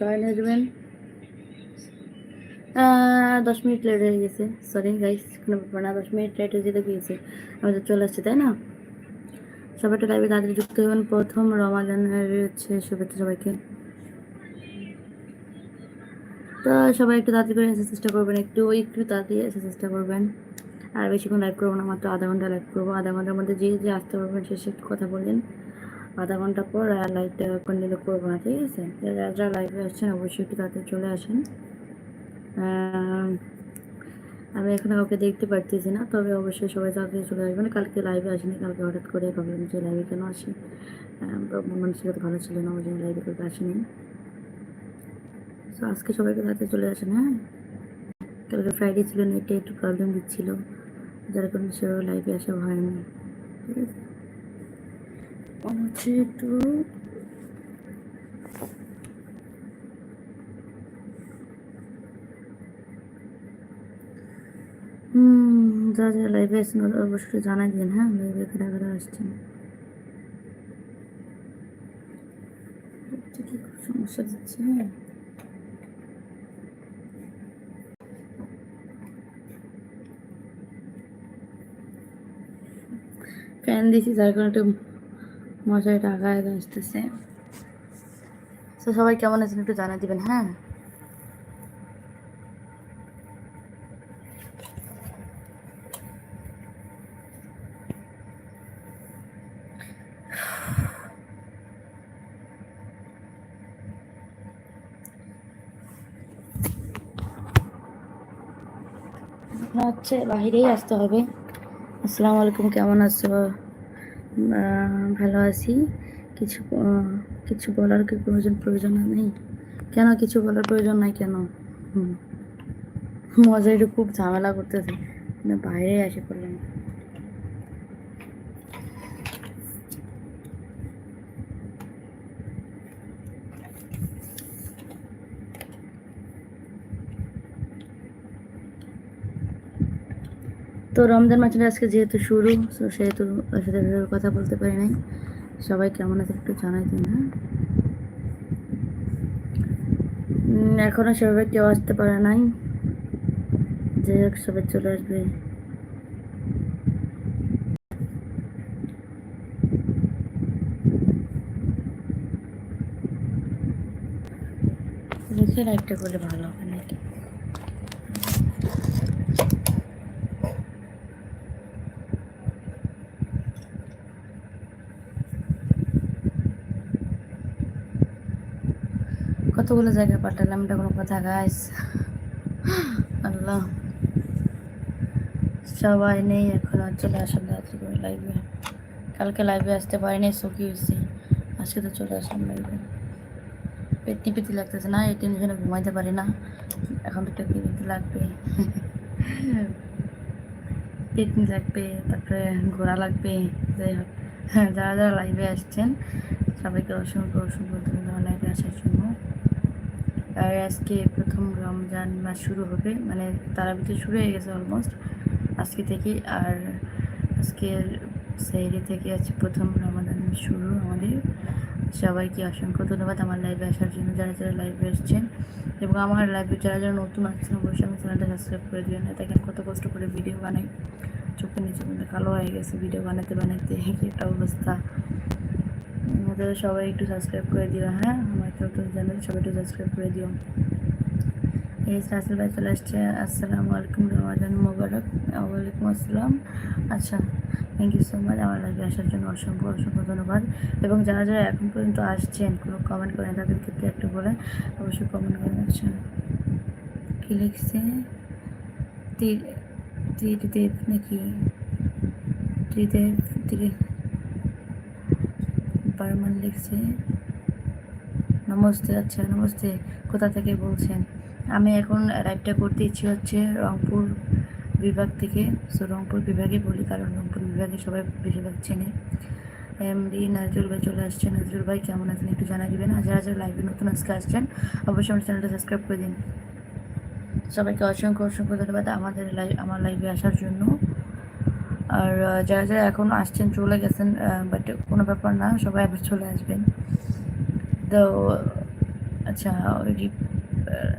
Join হয়ে যাবেন দশ মিনিট লেট হয়ে গেছে। সরি গাইস কোনো ব্যাপার না, দশ মিনিট লেট হয়ে যেতে গিয়েছে। আমি তো চলে আসছি, তাই না? সবাই একটু লাইভে তাড়াতাড়ি যুক্ত হবেন। প্রথম রমাদানের হচ্ছে শুভেচ্ছা সবাইকে। তো সবাই একটু তাড়াতাড়ি করে আসার চেষ্টা করবেন, একটু একটু তাড়াতাড়ি আসার চেষ্টা করবেন। আর বেশিক্ষণ লাইভ করব না, মাত্র আধা ঘণ্টা লাইভ করব। আধা ঘণ্টার মধ্যে যে যে আসতে পারবেন, সে সে একটু কথা বললেন আধা ঘণ্টা পর লাইভটা কন্টিনিউ করব না, ঠিক আছে? যারা লাইভে আসছেন, অবশ্যই একটু তাড়াতাড়ি চলে আসেন। আমি এখন কাউকে দেখতে পারতেছি না, তবে অবশ্যই সবাই তাড়াতাড়ি চলে আসবেন। কালকে লাইভে আসেনি, কালকে হঠাৎ করে ভাবলাম যে লাইভে কেন আসি? মন মানসিকতা ভালো ছিল না, ওই জন্য লাইভে কালকে আসেনি। তো আজকে সবাইকে তাড়াতাড়ি চলে আসেন হ্যাঁ? কালকে ফ্রাইডে ছিল নেটে একটু প্রবলেম দিচ্ছিল। যার কারণে সেভাবে লাইভে আসা হয়নি, ঠিক আছে? হচ্ছে একটু হুম যারা যারা লাইভে অবশ্যই জানাই দিন হ্যাঁ লাইভে কারা কারা আসছেন। সমস্যা দিচ্ছে ফ্যান দিয়েছি, যার কারণে একটু আগা আগা আসতেছে। তো সবাই কেমন আছেন একটু জানা দিবেন হ্যাঁ? হচ্ছে বাহিরেই আসতে হবে। আসসালামু আলাইকুম কেমন আছো? ভালো আছি। কিছু কিছু বলার কি প্রয়োজন প্রয়োজন নেই? কেন কিছু বলার প্রয়োজন নাই কেন? হুম। মজা একটু খুব ঝামেলা করতেছে। মানে বাইরে এসে পড়লাম তো রমজান মাসের আজকে যেহেতু শুরু তো সেহেতু সাথে কথা বলতে পারি নাই। সবাই কেমন আছে একটু জানাই দিন হ্যাঁ? উম, এখনও সেভাবে কেউ আসতে পারে নাই। যে হোক সবাই চলে আসবে। লাইভটা করলে ভালো হবে নাকি কতগুলো জায়গায় পাঠালাম, এটা কোনো কথা গাইস আল্লাহ। সবাই নেই, এখন আর চলে আসলাম রাত্রি করে লাইভে কালকে লাইভে আসতে পারিনি, সুখী হয়েছি। আজকে তো চলে আসলাম লাইভে পেটনি পেতি লাগতেছে না, এই টেনশনে ঘুমাইতে পারি না। এখন তো পেটনি পেতি লাগবে। পেটনি লাগবে, তারপরে ঘোরা লাগবে। যাই হোক, যারা যারা লাইভে আসছেন, সবাইকে অসংখ্য অসংখ্য ধন্যবাদ লাইভে আসার জন্য। আর আজকে প্রথম রমজান মাস শুরু হবে মানে তারা ভিতরে শুরু হয়ে গেছে অলমোস্ট আজকে থেকে আর আজকের সেহরি থেকে আছে প্রথম রমাদান শুরু আমাদের। সবাইকে অসংখ্য ধন্যবাদ আমার লাইভে আসার জন্য, যারা যারা লাইভে এসছেন। এবং আমার লাইভে যারা যারা নতুন আসছেন, অবশ্যই আমার চ্যানেলটা সাবস্ক্রাইব করে দিবেন। না, দেখেন কত কষ্ট করে ভিডিও বানাই। চোখের নিচে কালো হয়ে গেছে ভিডিও বানাতে বানাতে। কি একটা অবস্থা। আমাদের সবাই একটু সাবস্ক্রাইব করে দিও হ্যাঁ? আমার কেউ তো জানেন সবাই একটু সাবস্ক্রাইব করে দিও। এই রাসেল ভাই চলে আসছে। আসসালামু আলাইকুম রমাদান মোবারক। ওয়ালাইকুম আসসালাম। আচ্ছা থ্যাংক ইউ সো মাচ আমার লাইভে আসার জন্য অসংখ্য অসংখ্য ধন্যবাদ। এবং যারা যারা এখন পর্যন্ত আসছেন, কোনো কমেন্ট করেন তাদেরকে একটু একটু বলে অবশ্যই কমেন্ট করেন। আচ্ছা কী লিখছে? তীর তীরদেব নাকি? ত্রিদেব তীর বারমান লিখছে। নমস্তে আচ্ছা নমস্তে। কোথা থেকে বলছেন? আমি এখন রাইডটা করতে ইচ্ছে হচ্ছে রংপুর বিভাগ থেকে। সো রংপুর বিভাগে বলি, কারণ রংপুর বিভাগে সবাই বেশিরভাগ চেনে। এমডি নাজরুল ভাই চলে আসছে। নাজরুল ভাই, কেমন আছেন? একটু জানা দিবেন। যারা যারা লাইভে নতুন আজকে আসছেন। অবশ্যই আমার চ্যানেলটা সাবস্ক্রাইব করে দিন। সবাইকে অসংখ্য অসংখ্য ধন্যবাদ আমাদের লাইভ আমার লাইভে আসার জন্য। আর যারা যারা এখন আসছেন, চলে গেছেন বাট কোনো ব্যাপার না, সবাই আবার চলে আসবেন। তো আচ্ছা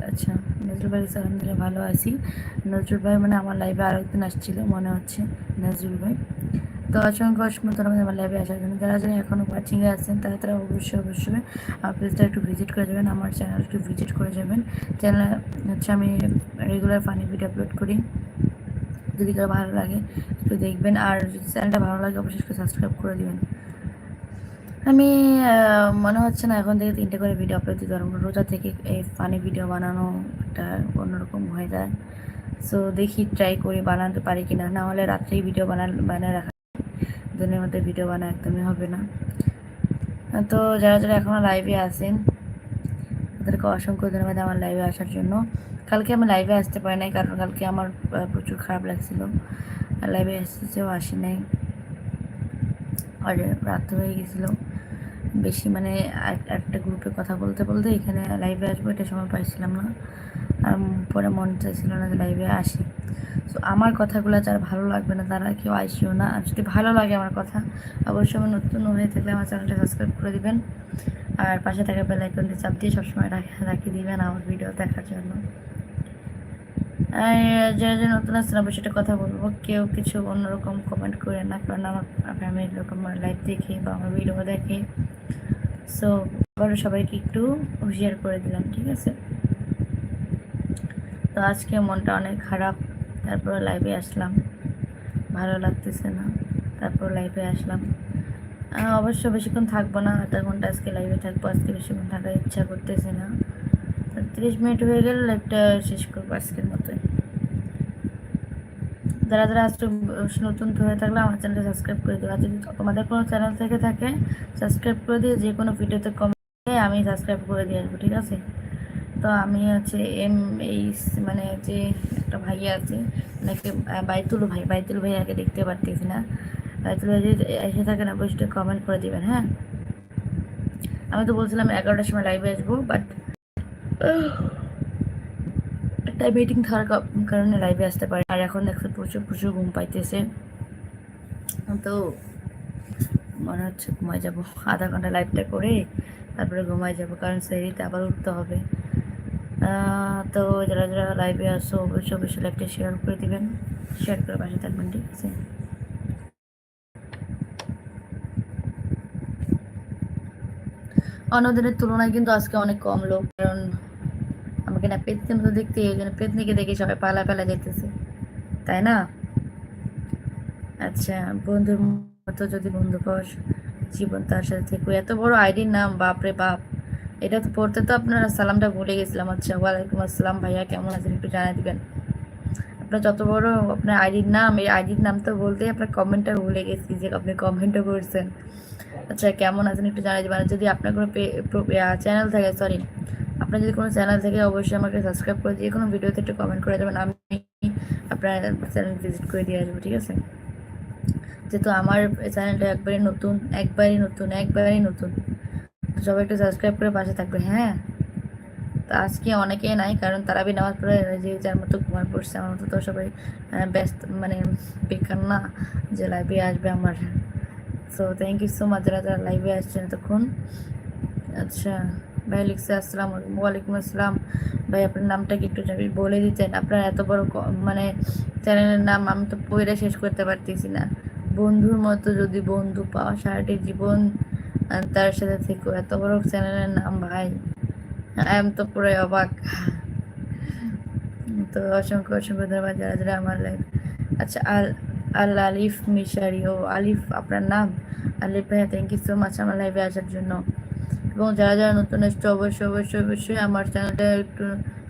আচ্ছা নজরুল ভাই, আলহামদুলিল্লাহ ভালো আছি। নজরুল ভাই মানে আমার লাইভে আরও একদিন আসছিল, মনে হচ্ছে, নজরুল ভাই। তো অসংখ্য অসংখ্য ধন্যবাদ আমার লাইভে আসার জন্য। যারা যারা এখনও ওয়াচিংয়ে আছেন, তারা তারা অবশ্যই অবশ্যই পেজটা একটু ভিজিট করে যাবেন, আমার চ্যানেল একটু ভিজিট করে যাবেন। চ্যানেল হচ্ছে আমি রেগুলার ফানি ভিডিও আপলোড করি। যদি কারও ভালো লাগে, একটু দেখবেন। আর যদি চ্যানেলটা ভালো লাগে, অবশ্যই একটু সাবস্ক্রাইব করে দেবেন। আমি মনে হচ্ছে না এখন থেকে তিনটে করে ভিডিও আপলোড দিতে পারব। রোজা থেকে এই ফানি ভিডিও বানানো একটা অন্যরকম হয়ে যায়। সো দেখি ট্রাই করি, বানাতে পারি কিনা। না হলে রাত্রেই ভিডিও বানা বানিয়ে রাখা দিনের মধ্যে ভিডিও বানা একদমই হবে না। তো, যারা যারা এখনও লাইভে আসেন তাদেরকে অসংখ্য ধন্যবাদ আমার লাইভে আসার জন্য। কালকে আমি লাইভে আসতে পারি নাই, কারণ কালকে আমার প্রচুর খারাপ লাগছিল। লাইভে এসেছেও আসি নাই। আর রাত হয়ে গেছিল। বেশি মানে এক- একটা গ্রুপে কথা বলতে বলতে এখানে লাইভে আসব, এটা সময় পাইছিলাম না। আর পরে মন চাইছিল না যে লাইভে আসি। তো আমার কথাগুলো যারা ভালো লাগবে না, তারা কেউ আসিও না। আর যদি ভালো লাগে আমার কথা, অবশ্যই আমার নতুন হয়ে থাকলে আমার চ্যানেলটা সাবস্ক্রাইব করে দিবেন। আর পাশে থাকা বেল আইকনটি চাপ দিয়ে সবসময় রাখি, রাখিয়ে দিবেন আমার ভিডিও দেখার জন্য। আর যারা যারা নতুন আসছেন অবশ্যই একটা কথা বলব। কেউ কিছু অন্যরকম কমেন্ট করে না, কারণ আমার ফ্যামিলির লোক আমার লাইভ দেখে বা আমার ভিডিও দেখে। সো আবারও সবাইকে একটু হুঁশিয়ার করে দিলাম, ঠিক আছে? তো আজকে মনটা অনেক খারাপ, তারপরে লাইভে আসলাম। ভালো লাগতেছে না, তারপর লাইভে আসলাম। অবশ্য বেশিক্ষণ থাকব না, আধা ঘণ্টা আজকে লাইভে থাকব, আজকে বেশিক্ষণ থাকার ইচ্ছা করতেছে না। তিরিশ মিনিট হয়ে গেল লাইভটা শেষ করব আজকের মতোই। যারা যারা আজকে নতুন হয়ে থাকলে আমার চ্যানেলটা সাবস্ক্রাইব করে দিও। আর যদি তোমাদের কোনো চ্যানেল থেকে থাকে সাবস্ক্রাইব করে দিয়ে যে কোনো ভিডিওতে কমেন্ট আমি সাবস্ক্রাইব করে দিয়ে আসব, ঠিক আছে? তো আমি হচ্ছে এম, এই মানে যে একটা ভাইয়া আছে নাকি বাইতুল ভাই, বাইতুল ভাইয়াকে দেখতে পারতেছি না। বাইতুল ভাই যদি এসে থাকেন অবশ্যই কমেন্ট করে দিবেন হ্যাঁ? আমি তো বলছিলাম এগারোটার সময় লাইভে আসব বাট একটা মিটিং থাকার কারণে লাইভে আসতে পারে। আর এখন দেখতে প্রচুর প্রচুর ঘুম পাইতেছে। তো মনে হচ্ছে ঘুমাই যাব। আধা ঘণ্টা লাইভটা করে তারপরে ঘুমাই যাব, কারণ সেরিতে আবার উঠতে হবে। তো যারা যারা লাইভে আসো, অবশ্যই অবশ্যই লাইভটা শেয়ার করে দিবেন। শেয়ার করে পাশে থাকবেন, ঠিক আছে? অন্য দিনের তুলনায় কিন্তু আজকে অনেক কম লোক, কারণ আমাকে না পেতনির মতো দেখতে জন্য পেতনিকে দেখে সবাই পালা পালা যেতেছে, তাই না? আচ্ছা বন্ধুর মতো যদি বন্ধু পাস জীবন তার সাথে থেকো। এত বড় আইডির নাম বাপরে বাপ। এটা তো পড়তে তো আপনারা সালামটা ভুলে গেছিলাম। আচ্ছা ওয়ালাইকুম আসসালাম ভাইয়া, কেমন আছেন একটু জানাই দিবেন? আপনার যত বড় আপনার আইডির নাম, এই আইডির নাম তো বলতেই আপনার কমেন্টটা ভুলে গেছি যে আপনি কমেন্টও করছেন। আচ্ছা কেমন আছেন একটু জানাই দিবেন। যদি আপনার কোনো চ্যানেল থাকে সরি আপনার যদি কোনো চ্যানেল থাকে অবশ্যই আমাকে সাবস্ক্রাইব করে দিয়ে কোনো ভিডিওতে একটু কমেন্ট করে দেবেন, আমি আপনার চ্যানেল ভিজিট করে দিয়ে আসব, ঠিক আছে? যেহেতু আমার চ্যানেলটা একবারই নতুন একবারই নতুন একবারই নতুন। সবাই একটু সাবস্ক্রাইব করে পাশে থাকবে হ্যাঁ? তো আজকে অনেকেই নাই, কারণ তারা তারাবি নামাজ পড়ে যে যার মতো ঘুমার পড়ছে, আমার মতো তো সবাই ব্যস্ত মানে বেকার না যে লাইভে আসবে আমার। So thank you so much যারা যারা লাইভে আসছেন এতক্ষণ। আচ্ছা। ভাই লিখছে, আসসালাম ওয়ালাইকুম আসসালাম। ভাই, আপনার নামটা কি একটু বলে দিতেন? আপনার এত বড় মানে চ্যানেলের নাম আমি তো পড়ে শেষ করতে পারতেছি না। বন্ধুর মতো যদি বন্ধু পাওয়া সারাটি জীবন তার সাথে থেকো। এত বড় চ্যানেলের নাম, ভাই। আই এম তো পুরাই অবাক। তো অসংখ্য অসংখ্য ধন্যবাদ যারা যারা আমার লাইভ আচ্ছা আল আল আলিফ মিশারি ও আলিফ, আপনার নাম? আলিফ ভাইয়া থ্যাংক ইউ সো মাচ আমার লাইভে আসার জন্য। এবং যারা যারা নতুন এসছে, অবশ্যই অবশ্যই অবশ্যই আমার চ্যানেলটা একটু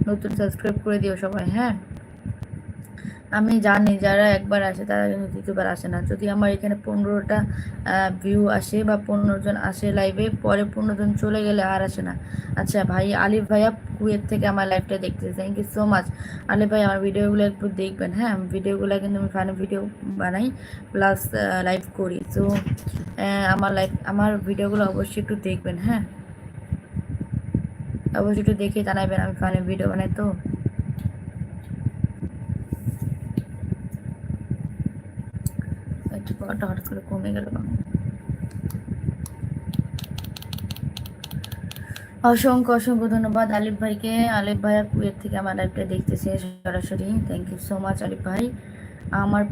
নতুন সাবস্ক্রাইব করে দিও সবাই হ্যাঁ? আমি জানি যারা একবার আসে তারা কিন্তু দ্বিতীয়বার আসে না। যদি আমার এখানে পনেরোটা ভিউ আসে বা পনেরো জন আসে লাইভে পরে পনেরো জন চলে গেলে আর আসে না। আচ্ছা ভাই, আলিফ ভাইয়া কুয়েত থেকে আমার লাইভটা দেখতেছে। থ্যাংক ইউ সো মাচ আলিফ ভাই, আমার ভিডিওগুলো একটু দেখবেন হ্যাঁ? ভিডিওগুলো কিন্তু আমি ফানি ভিডিও বানাই প্লাস লাইভ করি। তো আমার লাইভ আমার ভিডিওগুলো অবশ্যই একটু দেখবেন হ্যাঁ? অবশ্যই একটু দেখে জানাবেন, আমি ফানি ভিডিও বানাই তো একটু পাওয়াটা হঠাৎ করে কমে গেল অসংখ্য অসংখ্য ধন্যবাদ আলিফ ভাইকে। আলিফ ভাইয়া কুয়েত থেকে আমার লাইভটা দেখতেছে সরাসরি। থ্যাংক ইউ সো মাচ আলিফ ভাই। আমার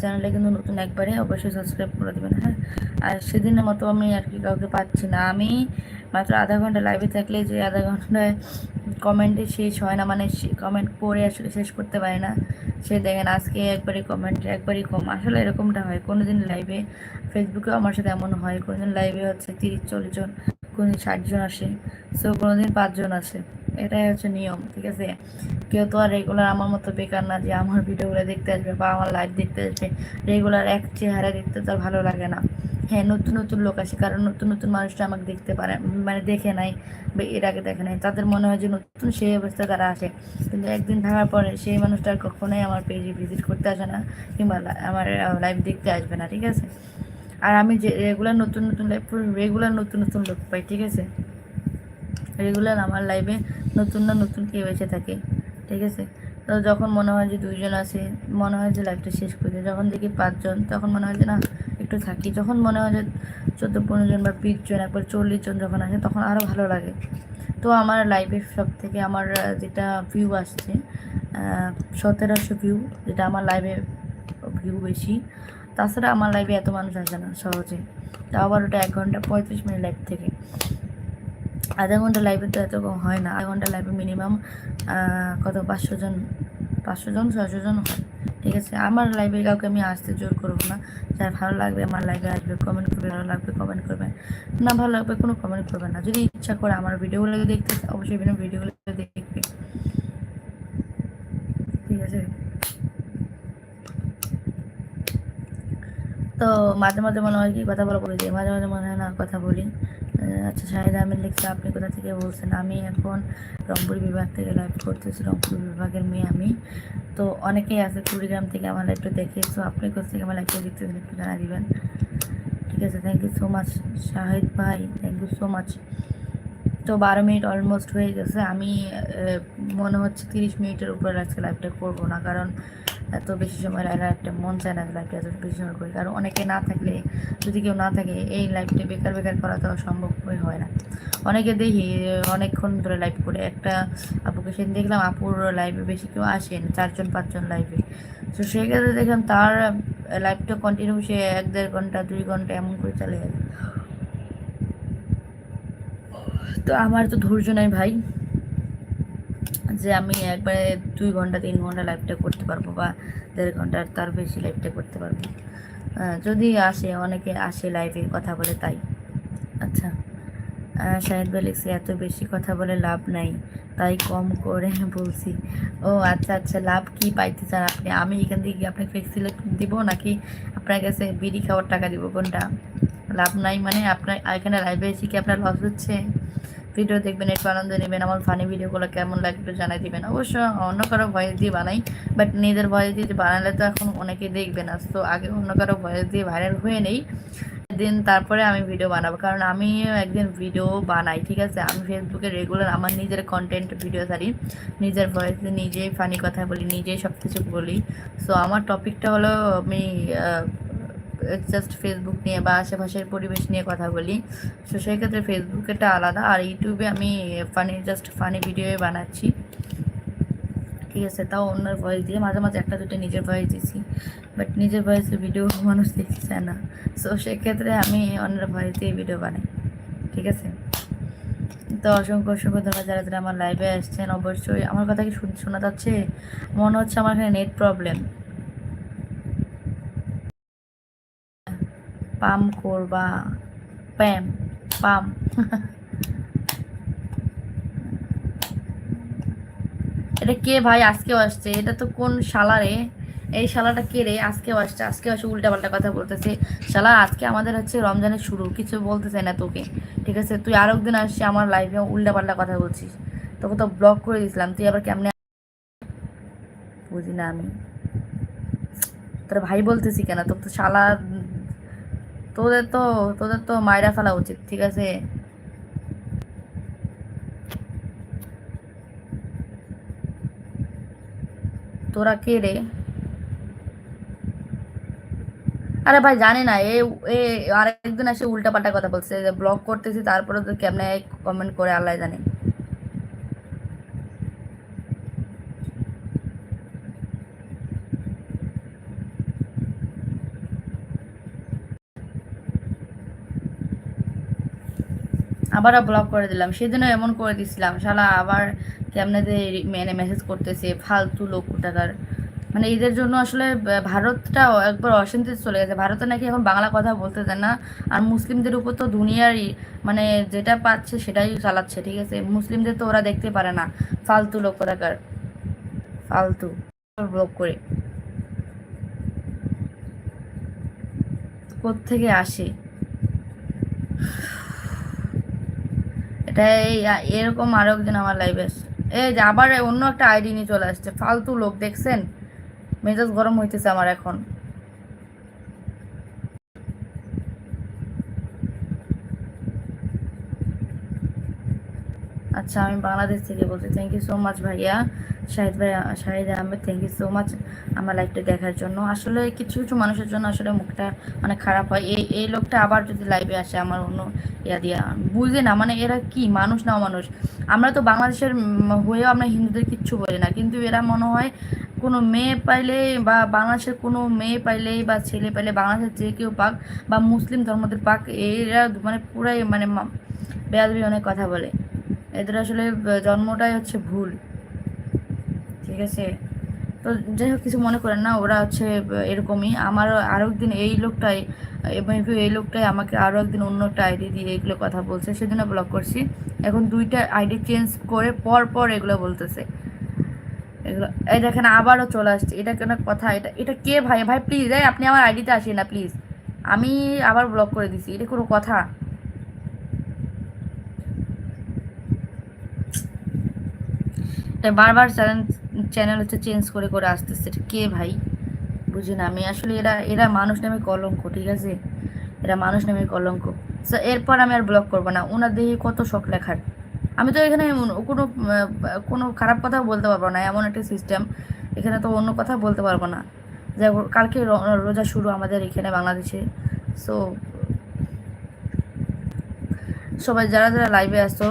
চ্যানেলে কিন্তু নতুন একবারে অবশ্যই সাবস্ক্রাইব করে দেবেন হ্যাঁ? আর সেদিনের মতো আমি আর কি কাউকে পাচ্ছি না। আমি মাত্র আধা ঘণ্টা লাইভে থাকলে যে আধা ঘন্টায় কমেন্টে শেষ হয় না মানে কমেন্ট পড়ে আসলে শেষ করতে পারি না। সে দেখেন আজকে একবারই কমেন্ট একবারই কম। আসলে এরকমটা হয় কোনো দিন লাইভে ফেসবুকেও আমার সাথে এমন হয় কোনো দিন লাইভে হচ্ছে তিরিশ, চল্লিশ জন কোনো দিন ষাটজন আসে সো কোনো দিন পাঁচজন আসে। এটাই হচ্ছে নিয়ম, ঠিক আছে? কেউ তো আর রেগুলার আমার মতো বেকার না যে আমার ভিডিওগুলো দেখতে আসবে বা আমার লাইভ দেখতে আসবে। রেগুলার এক চেহারা দেখতে তো ভালো লাগে না। হ্যাঁ নতুন নতুন লোক আসে, কারণ নতুন নতুন মানুষটা আমাকে দেখতে পারে মানে দেখে নাই বা এর আগে দেখে নাই। তাদের মনে হয় যে নতুন সেই অবস্থায় তারা আসে। কিন্তু একদিন থাকার পরে সেই মানুষটা কখনোই আমার পেজে ভিজিট করতে আসে না, কিংবা আমার লাইভ দেখতে আসবে না, ঠিক আছে? আর আমি যে রেগুলার নতুন নতুন লাইভ রেগুলার নতুন নতুন লোক পাই, ঠিক আছে? রেগুলার আমার লাইভে নতুন না নতুন কেউ বেঁচে থাকে, ঠিক আছে? তো যখন মনে হয় যে দুইজন আছে, মনে হয় যে লাইভটা শেষ করে যখন দেখি পাঁচজন, তখন মনে হয় যে না, একটু থাকি। যখন মনে হয় যে চোদ্দ পনেরো জন বা বিশ জন, একবার চল্লিশ জন যখন আসে, তখন আরও ভালো লাগে। তো আমার লাইভের সব থেকে আমার যেটা ভিউ আসছে সতেরোশো ভিউ যেটা আমার লাইভে ভিউ বেশি। তাছাড়া আমার লাইভে এত মানুষ আসে না সহজে। তা আবার ওটা এক ঘণ্টা পঁয়ত্রিশ মিনিট লাইভ থেকে। আধা ঘণ্টা লাইভে তো এত হয় না। আধা ঘণ্টা লাইভে মিনিমাম কত? পাঁচশো জন পাঁচশো জন ছশো জন হয়। ঠিক আছে? আমার লাইভে কাউকে আমি আসতে জোর করব না। যার ভালো লাগবে আমার লাইভে আসবে কমেন্ট করবে, ভালো লাগবে কমেন্ট করবে। না ভালো লাগবে কোনো কমেন্ট করবে না। যদি ইচ্ছা করে আমার ভিডিওগুলো দেখতে অবশ্যই বিভিন্ন ভিডিওগুলো দেখবে। ঠিক আছে? তো মাঝে মাঝে মনে হয় কি, কথা বলা বলে দিই মাঝে মাঝে মনে হয় না কথা বলি। আচ্ছা শাহিদা আমি লিখছি, আপনি কোথা থেকে বলছেন? আমি এখন রংপুর বিভাগ থেকে লাইভ করতেছি, রংপুর বিভাগের মেয়ে আমি। তো অনেকেই আছে কুড়িগ্রাম থেকে আমার লাইভটা দেখে আপনি কোথা থেকে আমার লাইভটা দেখতেছেন একটু জানা দিবেন। ঠিক আছে thank you so much Shahid ভাই থ্যাংক ইউ সো মাচ তো বারো মিনিট অলমোস্ট হয়ে গেছে, আমি মনে হচ্ছে তিরিশ মিনিটের উপরে আজকে লাইভটা করব না, কারণ এত বেশি সময় একটা মন চায় না লাইভটা এত বেশি সময় করি। কারণ অনেকে না থাকলে, যদি কেউ না থাকে, এই লাইভটা বেকার বেকার করা তো সম্ভব হয় না। অনেকে দেখি, অনেকক্ষণ ধরে লাইভ করে। একটা আপুকে সেদিন দেখলাম, আপুর লাইভে বেশি কেউ আসেন, চারজন, পাঁচজন লাইভে তো সেক্ষেত্রে দেখলাম তার লাইভটা কন্টিনিউ সে এক দেড় ঘণ্টা, দুই ঘণ্টা এমন করে চলে যায় তো আমার তো ধৈর্য নাই ভাই। যে আমি একবারে দুই ঘণ্টা, তিন ঘণ্টা লাইভটা করতে পারব বা দেড় ঘণ্টা তার বেশি লাইভটা করতে পারব। যদি আসে, অনেকে আসে লাইভে কথা বলে তাই। আচ্ছা শাহিদ লিখছে, এত বেশি কথা বলে লাভ নাই, তাই কম করে বলছি। ও আচ্ছা আচ্ছা লাভ কি পাইতে চান আপনি? আমি এখান থেকে আপনাকে ফ্লেক্সিলে দিব নাকি আপনার কাছে বিড়ি খাওয়ার টাকা দিব? কোনটা? লাভ নাই মানে আপনার, এখানে লাইভে এসে কি আপনার লস হচ্ছে? ভিডিও দেখবেন, একটু আনন্দ নেবেন, আমার ফানি ভিডিওগুলো কেমন লাগবে জানাই দিবেন। অবশ্য অন্য কারও ভয়েস দিয়ে বানাই বাট নিজের ভয়েস দিয়ে বানালে তো এখন অনেকে দেখবে না। তো আগে অন্য কারও ভয়েস দিয়ে ভাইরাল হয়ে নেই দিন তারপরে আমি ভিডিও বানাবো। কারণ আমি একদিন ভিডিও বানাই, ঠিক আছে? আমি ফেসবুকে রেগুলার আমার নিজের কন্টেন্ট ভিডিও সারি নিজের ভয়েসে নিজেই ফানি কথা বলি, নিজেই সব কিছু বলি। সো আমার টপিকটা হলো আমি জাস্ট ফেসবুক নিয়ে বা আশেপাশের পরিবেশ নিয়ে কথা বলি। তো সেক্ষেত্রে ফেসবুকেটা আলাদা আর ইউটিউবে আমি ফানি জাস্ট ফানি ভিডিও বানাচ্ছি। ঠিক আছে, তাও অন্যের ভয়েস দিয়ে মাঝে মাঝে একটা দুটো নিজের ভয়েস দিছি। বাট নিজের ভয়েসে ভিডিও মানুষ দেখতে চায় না। সো সেক্ষেত্রে আমি অন্যের ভয়েস দিয়ে ভিডিও বানাই। ঠিক আছে? তো অসংখ্য অসংখ্য ধন্যবাদ যারা যারা আমার লাইভে আসছেন। অবশ্যই আমার কথা কি শোনা যাচ্ছে? মনে হচ্ছে আমার এখানে নেট প্রবলেম পাম করবা। প্যাম, পাম। এটা কে ভাই? আজকেও আসছে। এটা তো কোন শালা রে? এই শালাটা কে রে? আজকেও আসছে। আজকে আসে উল্টা পাল্টা কথা বলতেছে। শালা, আজকে আমাদের হচ্ছে রমজানের শুরু। কিছু বলতেছে না তোকে। ঠিক আছে? তুই আর একদিন আসছে আমার লাইফে উল্টা পাল্টা কথা বলছিস। তোকে তো ব্লক করে দিয়েছিলাম তুই আবার কেমনে বুঝি না আমি। তোর ভাই বলতেছি কেন? তোর তো শালা তোদের তো তোদের তো মায়েরা ফেলা উচিত, ঠিক আছে? তোরা কে রে? আরে ভাই, জানি না, এ এ আরেকদিন এসে উল্টা পাল্টা কথা বলছে, যে ব্লক করতেছি, তারপরে তো কেমনে কমেন্ট করে আল্লাহ জানে। আবারও ব্লক করে দিলাম। সেদিনও এমন করে দিছিলাম, শালা, আবার কেমনে যে মানে মেসেজ করতেছে, ফালতু লোক টাকার মানে এদের জন্য আসলে ভারতটা একবার অশান্তিতে চলে গেছে। ভারতে নাকি এখন বাংলা কথা বলতে দেয় না। আর মুসলিমদের উপর তো দুনিয়ারই মানে যেটা পাচ্ছে সেটাই চালাচ্ছে, ঠিক আছে? মুসলিমদের তো ওরা দেখতে পারে না। ফালতু লোক টাকার ফালতু ব্লক করে। থেকে আসে? এটা এই এরকম আরও একজন আমার লাইভে এই যে আবার অন্য একটা আইডি নিয়ে চলে আসছে, ফালতু লোক, দেখছেন? মেজাজ গরম হইতেছে আমার এখন। আচ্ছা আমি বাংলাদেশ থেকে বলছি। থ্যাংক ইউ সো মাচ ভাইয়া। শাহিদ ভাই, Shahid Ahmed thank you so much আমার লাইভটা দেখার জন্য। আসলে কিছু কিছু মানুষের জন্য আসলে মুখটা মানে খারাপ হয়। এই এই লোকটা আবার যদি লাইভে আসে আমার অন্য ইয়া দিয়া, বুঝে না মানে এরা কি? মানুষ না মানুষ আমরা তো বাংলাদেশের হয়েও আমরা হিন্দুদের কিচ্ছু বলি না। কিন্তু এরা মনে হয় কোনো মেয়ে পাইলে বা বাংলাদেশের কোনো মেয়ে পাইলে বা ছেলে পাইলে বাংলাদেশের যে কেউ পাক বা মুসলিম ধর্মদের পাক, এরা মানে পুরাই মানে বেয়াদবি অনেক কথা বলে। এদের আসলে জন্মটাই হচ্ছে ভুল। ঠিক আছে? তো যাই হোক, কিছু মনে করেন না, ওরা হচ্ছে এরকমই। আমার আরও একদিন এই লোকটাই এবং এই লোকটাই আমাকে আরও একদিন অন্য একটা আইডি দিয়ে এগুলো কথা বলছে। সেজন্য ব্লক করছি। এখন দুইটা আইডি চেঞ্জ করে পর পর এগুলো বলতেছে। এগুলো, এই দেখেন, আবারও চলে আসছে। এটা কেন কথা? এটা এটা কে ভাই? ভাই প্লিজ এই আপনি আমার আইডিতে আসেন না প্লিজ আমি আবার ব্লক করে দিছি। এটা কোনো কথা? বারবার চ্যানেল চ্যানেল হচ্ছে চেঞ্জ করে করে আসতেছে। কে ভাই? বুঝি না। আমি আসলে এরা এরা মানুষ নামে কলঙ্ক, ঠিক আছে? এরা মানুষ নামে কলঙ্ক। সো এরপর আমি আর ব্লক করব না। ওনার দেখে কত শখ লেখার। আমি তো এখানে কোনো কোনো খারাপ কথা বলতে পারব না। এমন একটা সিস্টেম এখানে তো অন্য কথা বলতে পারব না। যাই কালকে রোজা শুরু আমাদের এখানে বাংলাদেশে। সো সবাই যারা যারা লাইভে আসতো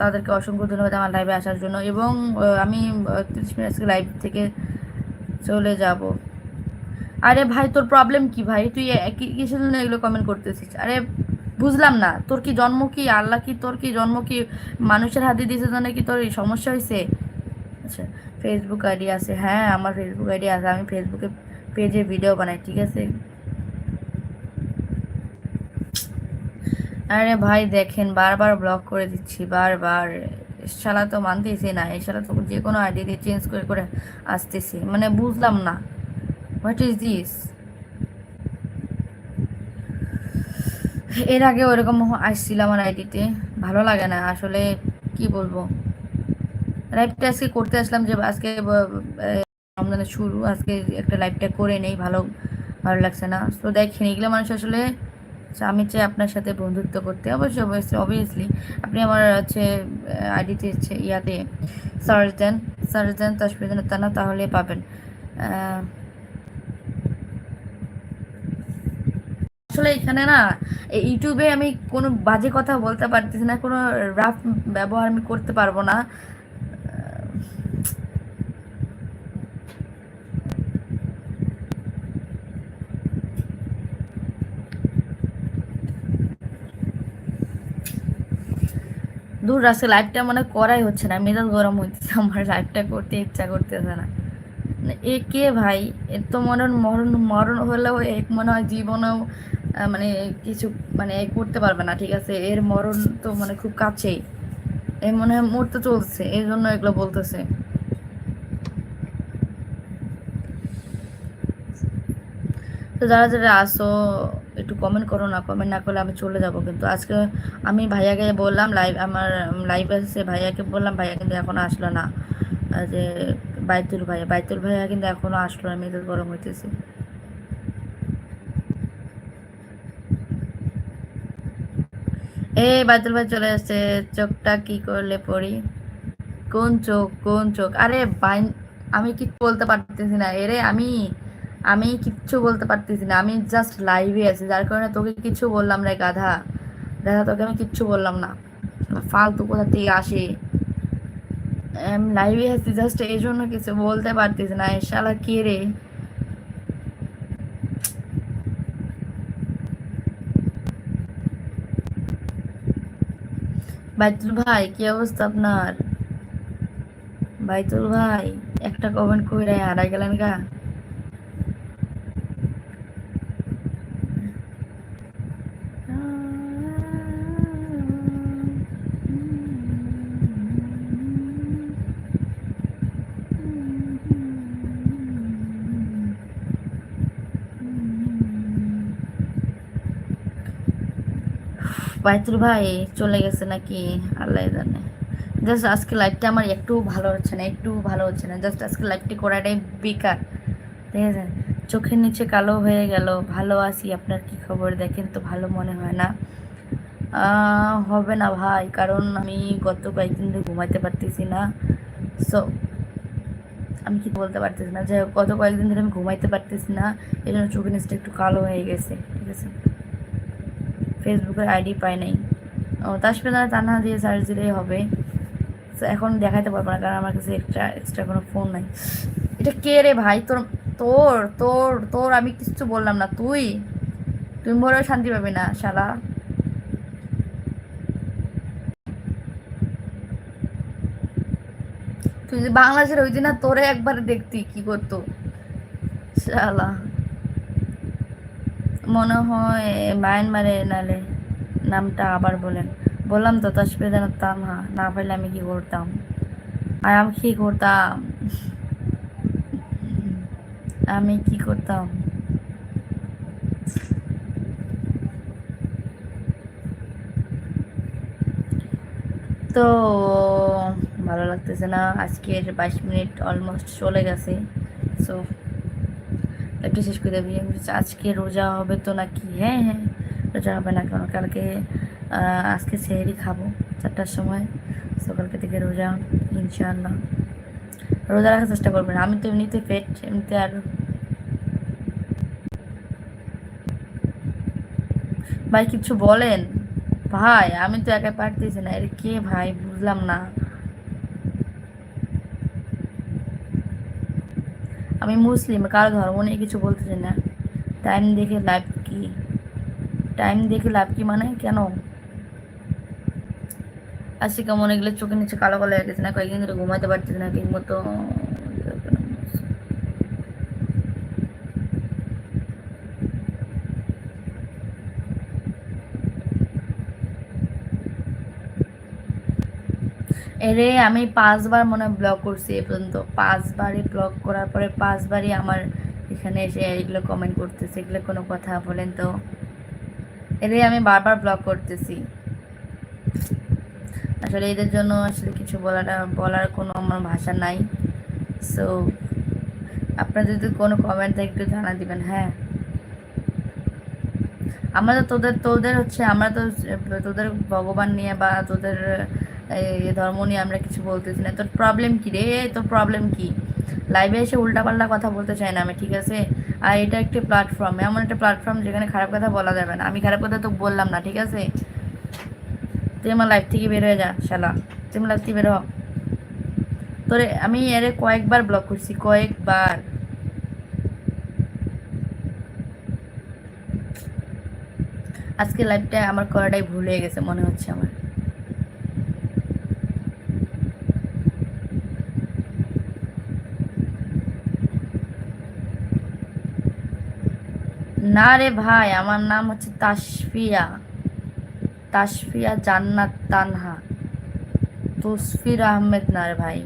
তাদেরকে অসংখ্য ধন্যবাদ আমার লাইভে আসার জন্য এবং আমি তিরিশ মিনিট আজকে লাইভ থেকে চলে যাব। আরে ভাই, তোর প্রবলেম কি ভাই? তুই কিসের জন্য এগুলো কমেন্ট করতেছিস? আরে বুঝলাম না, তোর কি জন্ম কি? আল্লাহ কি, তোর কি জন্ম কি? মানুষের হাতে দিয়েছে জন্য কি তোর এই সমস্যা হয়েছে আচ্ছা ফেসবুক আইডি আছে। হ্যাঁ আমার ফেসবুক আইডি আছে। আমি ফেসবুকে পেজে ভিডিও বানাই, ঠিক আছে? আরে ভাই দেখেন, বারবার ব্লক করে দিচ্ছি, বারবার। শালা তো মানতেছি না শালা তো যে কোনো আইডি দিয়ে চেঞ্জ করে করে আসতেছি। মানে বুঝলাম না। হোয়াট ইজ দিস এর আগে ওরকম আসছিল আমার আইডিতে ভালো লাগে না, আসলে কি বলব? লাইভটা আজকে করতে আসলাম যে, আজকে রমজানের শুরু, আজকে একটা লাইভটা করে নেই, ভালো ভালো লাগছে না। তো দেখেন, এগুলো মানুষ আসলে আমি চাই আপনার সাথে বন্ধুত্ব করতে। অবশ্যই অবশ্যই অবভিয়াসলি আপনি আমার হচ্ছে আইডিতে ইয়াতে সার্চ দেন সার্চ দেন তাসফিদিন তানা তাহলে পাবেন। আসলে এখানে না ইউটিউবে আমি কোনো বাজে কথা বলতে পারতেছি না, কোনো রাফ ব্যবহার আমি করতে পারব না। দূর আজকে লাইভটা মানে করাই হচ্ছে না। মেজাজ গরম হচ্ছে আমার লাইভটা করতে ইচ্ছা করতেছে না। মানে এ কে ভাই? এর তো মনে মরণ মরণ হলেও এক মনে হয় জীবনেও মানে কিছু মানে এ করতে পারবে না, ঠিক আছে? এর মরণ তো মানে খুব কাছেই। এ মনে হয় মরতে চলছে এই জন্য এগুলো বলতেছে। তো যারা যারা আসো, একটু কমেন্ট করো না কমেন্ট না করলে আমি চলে যাব কিন্তু। আজকে আমি ভাইয়াকে বললাম লাইভ আমার লাইভ এসেছে, ভাইয়াকে বললাম, ভাইয়া কিন্তু এখনও আসলো না। যে বাইতুল ভাইয়া বাইতুল ভাইয়া কিন্তু এখনও আসলো না, মেয়েদের গরম হইতেছে। এই বাইতুল ভাই চলে আসছে চোখটা কি করলে পড়ি? কোন চোখ কোন চোখ? আরে বাই আমি কি বলতে পারতেছি না। এরে আমি আমি কিচ্ছু বলতে পারতেছি না। আমি জাস্ট লাইভে আছি। যার কারণে তোকে কিছু বললাম রে গাধা। গাধা, তোকে আমি কিচ্ছু বললাম না। ফালতু কোথা থেকে আসে। আমি লাইভে আছি জাস্ট এই জন্য কিছু বলতে পারতেছি না। শালা কে রে? বাইতুল ভাই, কি অবস্থা আপনার? বাইতুল ভাই, একটা কমেন্ট করে হারাই গেলেন গা। বাইতুল ভাই চলে গেছে নাকি? আল্লাহ জানে। জাস্ট আজকে লাইফটা আমার একটু ভালো হচ্ছে না, একটু ভালো হচ্ছে না। জাস্ট আজকে লাইফটি করাটাই বেকার। ঠিক আছে? চোখের নিচে কালো হয়ে গেল। ভালো আছি, আপনার কি খবর? দেখেন তো ভালো মনে হয় না। হবে না ভাই, কারণ আমি গত কয়েকদিন ধরে ঘুমাইতে পারতেছি না। সো আমি কি বলতে পারতেছি না? যে গত কয়েকদিন ধরে আমি ঘুমাইতে পারতেছি না। এই জন্য চোখের নিচটা একটু কালো হয়ে গেছে। ঠিক আছে? ফেসবুকের আইডি পাই নাই। ও তাসফিদানা তানহা দিয়ে সার্চ দিলেই হবে। এখন দেখাইতে পারব না, কারণ আমার কাছে এক্সট্রা এক্সট্রা কোনো ফোন নাই। এটা কে রে ভাই? তোর তোর তোর তোর, আমি কিছু বললাম না। তুই? তুমি বলেও শান্তি পাবি না, শালা। তুই যদি বাংলাদেশের ওই দিন না, তোরে একবার দেখতি, কি করতো? শালা। হয় মায়ানমারে নালে নামটা আবার বলেন। বললাম তো তসপে জানাতাম হ্যাঁ না পাইলে আমি কি করতাম? আর আমি কি করতাম? আমি কি করতাম? তো, ভালো লাগতেছে না। আজকের বাইশ মিনিট অলমোস্ট চলে গেছে। সো একটু শেষ করে দেবি আজকে রোজা হবে তো নাকি? হ্যাঁ হ্যাঁ রোজা হবে না কারণ কালকে আজকে সেহেরি খাব চারটার সময়। সকালকে থেকে রোজা, ইনশাআল্লাহ। রোজা রাখার চেষ্টা করবেন। আমি তো এমনিতে পেট, এমনিতে আর ভাই, কিছু বলেন? ভাই, আমি তো একা পারতেছি না। এর কে ভাই? বুঝলাম না। আমি মুসলিম, কারও ধর্ম নিয়ে কিছু বলতেছি না। টাইম দেখে লাভ কি? টাইম দেখে লাভ কি মানে? কেন? আজকে কেমন এগুলো চোখে নিচে কালো কালো হয়ে গেছে না? কয়েকদিন ধরে ঘুমাতে পারতেছে না ঠিক মতো। এরে আমি পাঁচবার মনে হয় ব্লক করছি এ পর্যন্ত। পাঁচবারই ব্লক করার পরে পাঁচবারই আমার এখানে এসে এগুলো কমেন্ট করতেছে, এগুলো কোনো কথা বলেন তো। এরে আমি বারবার ব্লক করতেছি। আসলে এদের জন্য আসলে কিছু বলাটা বলার কোনো আমার ভাষা নাই। সো আপনারা যদি কোনো কমেন্ট থাকে একটু জানা দিবেন হ্যাঁ। আমরা তো তোদের তোদের হচ্ছে, আমরা তো তোদের ভগবান নিয়ে বা তোদের ধর্ম নিয়ে আমরা কিছু বলতেছি না। তোর প্রবলেম কী রে? তোর প্রবলেম কী? লাইভে এসে উল্টাপাল্টা কথা বলতে চাই না আমি, ঠিক আছে? আর এটা একটি প্ল্যাটফর্ম এমন একটা প্ল্যাটফর্ম যেখানে খারাপ কথা বলা যাবে না। আমি খারাপ কথা তো বললাম না, ঠিক আছে? তুই আমার লাইফ থেকে বের হয়ে যা, শালা। তুই আমার লাইফ থেকে বের হ। তোরে আমি এর কয়েকবার ব্লক করছি, কয়েকবার। আজকে লাইফটা আমার করাটাই ভুল হয়ে গেছে, মনে হচ্ছে আমার। না রে ভাই, আমার নাম হচ্ছে তাসফিয়া। তাসফিয়া জান্নাত তানহা। তসফির আহমেদ না রে ভাই।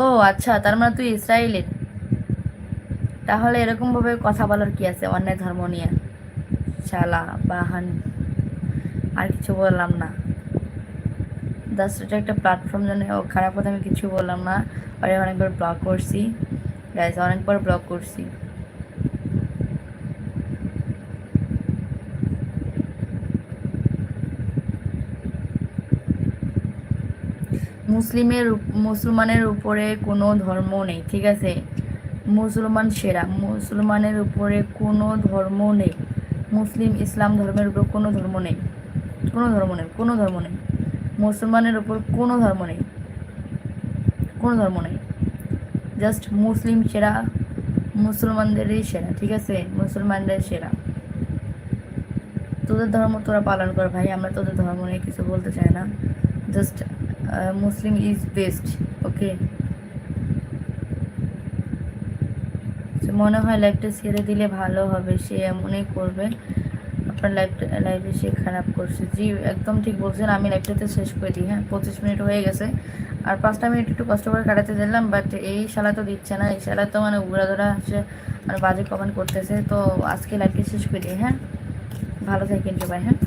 ও আচ্ছা তার মানে তুই ইসরায়েলের তাহলে এরকমভাবে কথা বলার কি আছে অন্যায় ধর্ম নিয়ে? চালা, বাহান, আর কিছু বললাম না। জাস্ট এটা একটা প্ল্যাটফর্ম যেন ও খারাপ কথা আমি কিছু বললাম না। আর অনেকবার ব্লক করছি। গাইজ অনেকবার ব্লক করছি। মুসলিমের মুসলমানের উপরে কোনো ধর্ম নেই, ঠিক আছে? মুসলমান সেরা, মুসলমানের উপরে কোনো ধর্ম নেই। মুসলিম, ইসলাম ধর্মের উপর কোনো ধর্ম নেই। কোনো ধর্ম নেই, কোনো ধর্ম নেই। মুসলমানের উপর কোনো ধর্ম নেই। কোনো ধর্ম নেই। জাস্ট মুসলিম সেরা, মুসলমানদেরই সেরা, ঠিক আছে? মুসলমানদের সেরা। তোদের ধর্ম তোরা পালন কর ভাই, আমরা তোদের ধর্ম নিয়ে কিছু বলতে চাই না। Just Muslim is best, okay? মনে হয় লাইফটা ছেড়ে দিলে ভালো হবে, সে এমনই করবে। আপনার লাইফটা লাইফে সে খারাপ করছে। জি, একদম ঠিক বলছেন, আমি লাইফটাতে শেষ করে দিই হ্যাঁ পঁচিশ মিনিট হয়ে গেছে। আর পাঁচটা মিনিট একটু কষ্ট করে কাটাতে দিলাম বাট এই শালা তো দিচ্ছে না, এই শালা তো মানে উড়া ধরা হচ্ছে আর বাজে কমেন্ট করতেছে, তো আজকে লাইফটা শেষ করে দিই হ্যাঁ। ভালো থাকেন সবাই হ্যাঁ।